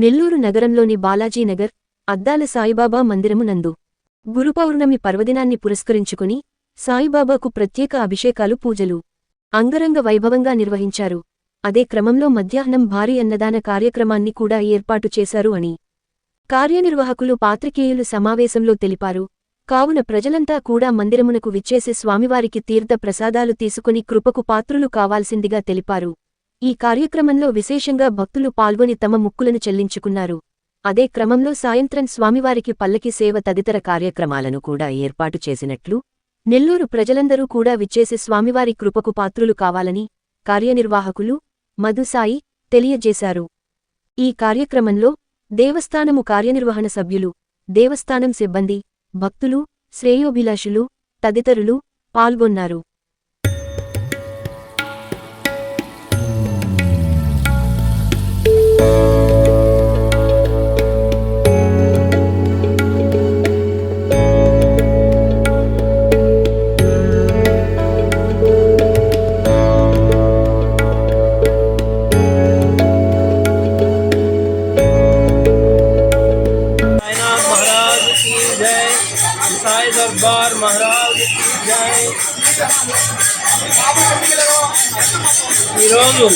నెల్లూరు నగరంలోని బాలాజీనగర్ అద్దాల సాయిబాబా మందిరము నందు. గురుపౌర్ణమి పర్వదినాన్ని పురస్కరించుకుని సాయిబాబాకు ప్రత్యేక అభిషేకాలు పూజలు. అంగరంగ వైభవంగా నిర్వహించారు. అదే క్రమంలో మధ్యాహ్నం భారీ అన్నదాన కార్యక్రమాన్ని కూడా ఏర్పాటు చేశారు అని. కార్యనిర్వాహకులు పాత్రికేయులు సమావేశంలో తెలిపారు. కావున ప్రజలంతా కూడా మందిరమునకు విచ్చేసి స్వామివారికి తీర్థ ప్రసాదాలు తీసుకుని కృపకు పాత్రులు కావాల్సిందిగా తెలిపారు. ఈ కార్యక్రమంలో విశేషంగా భక్తులు పాల్గొని తమ ముక్కులను చెల్లించుకున్నారు. అదే క్రమంలో సాయంత్రం స్వామివారికి పల్లకి సేవ తదితర కార్యక్రమాలను కూడా ఏర్పాటు చేసినట్లు నెల్లూరు ప్రజలందరూ కూడా విచ్చేసి స్వామివారి కృపకు పాత్రులు కావాలని కార్యనిర్వాహకులు మధుసాయి తెలియజేశారు. ఈ కార్యక్రమంలో దేవస్థానము కార్యనిర్వహణ సభ్యులు దేవస్థానం సిబ్బంది భక్తులు శ్రేయోభిలాషులు తదితరులు పాల్గొన్నారు. మహారాజ్ ఈరోజు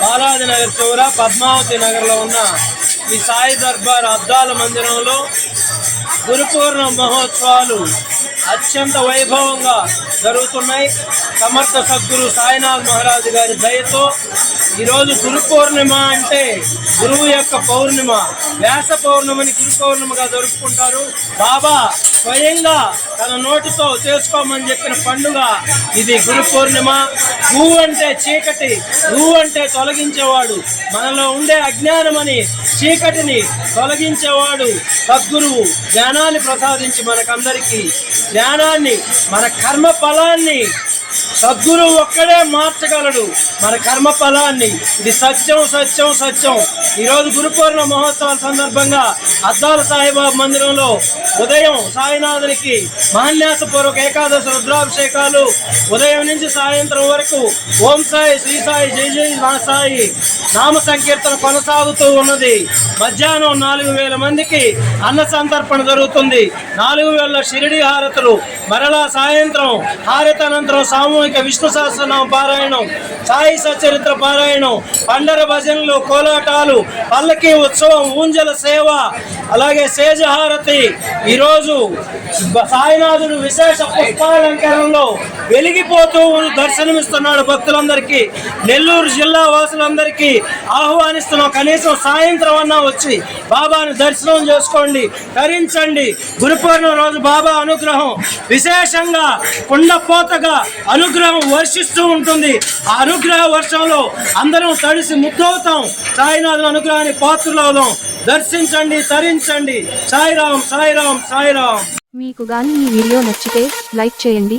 బాలాజీ నగర్ చివర పద్మావతి నగర్లో ఉన్న ఈ సాయి దర్బార్ అద్దాల మందిరంలో గురుపూర్ణ మహోత్సవాలు అత్యంత వైభవంగా జరుగుతున్నాయి. సమర్థ సద్గురు సాయినాథ్ మహారాజు గారి దయతో ఈరోజు గురు పౌర్ణిమ అంటే గురువు యొక్క పౌర్ణిమ వ్యాస పౌర్ణమిని గురు పౌర్ణిమగా జరుపుకుంటారు. బాబా స్వయంగా తన నోటితో చేసుకోమని చెప్పిన పండుగ ఇది గురు పౌర్ణిమ. భూ అంటే చీకటి భూ అంటే తొలగించేవాడు. మనలో ఉండే అజ్ఞానమని చీకటిని తొలగించేవాడు సద్గురువు. జ్ఞానాన్ని ప్రసాదించి మనకందరికీ జ్ఞానాన్ని మన కర్మ ఫలాన్ని సద్గురు ఒక్కడే మార్చగలడు. మన కర్మ ఫలాన్ని. ఇది సత్యం సత్యం సత్యం. ఈరోజు గురు పౌర్ణమి మహోత్సవాల సందర్భంగా అద్దాల సాయిబాబా మందిరంలో ఉదయం సాయినాథునికి మహన్యాసపూర్వక ఏకాదశి రుద్రాభిషేకాలు. ఉదయం నుంచి సాయంత్రం వరకు ఓం సాయి శ్రీ సాయి జై జై మా సాయి నామ సంకీర్తన కొనసాగుతూ ఉన్నది. మధ్యాహ్నం నాలుగు వేల మందికి అన్న సంతర్పణ జరుగుతుంది. నాలుగు వేల షిరిడి హారతులు. మరలా సాయంత్రం హారత అనంతరం సామూహిక విష్ణు సహస్రనామ పారాయణం సాయి సచరిత్ర పారాయణం పండర భజనలు కోలాటాలు పల్లకి ఉత్సవం ఊంజల సేవ అలాగే సేజహారతి. ఈరోజు సాయినాథుడు విశేష పుష్పాలంకరణలో వెలిగిపోతూ దర్శనమిస్తున్నాడు భక్తులందరికీ. నెల్లూరు జిల్లా వాసులందరికీ ఆహ్వానిస్తున్నాం. కనీసం సాయంత్రం అన్నా వచ్చి బాబాను దర్శనం చేసుకోండి ధరించండి గురు రోజు బాబా అనుగ్రహం విశేషంగా కుండపోతగా అనుగ్రహం వర్షిస్తూ ఉంటుంది. ఆ అనుగ్రహ వర్షంలో అందరం తడిసి ముద్దవుతాం. సాయినాథుల అనుగ్రహాన్ని పాత్రలవుదాం దర్శించండి తరించండి. సాయిరాం సాయిరాం సాయిరాం మీకు గాని ఈ వీడియో నచ్చితే లైక్ చేయండి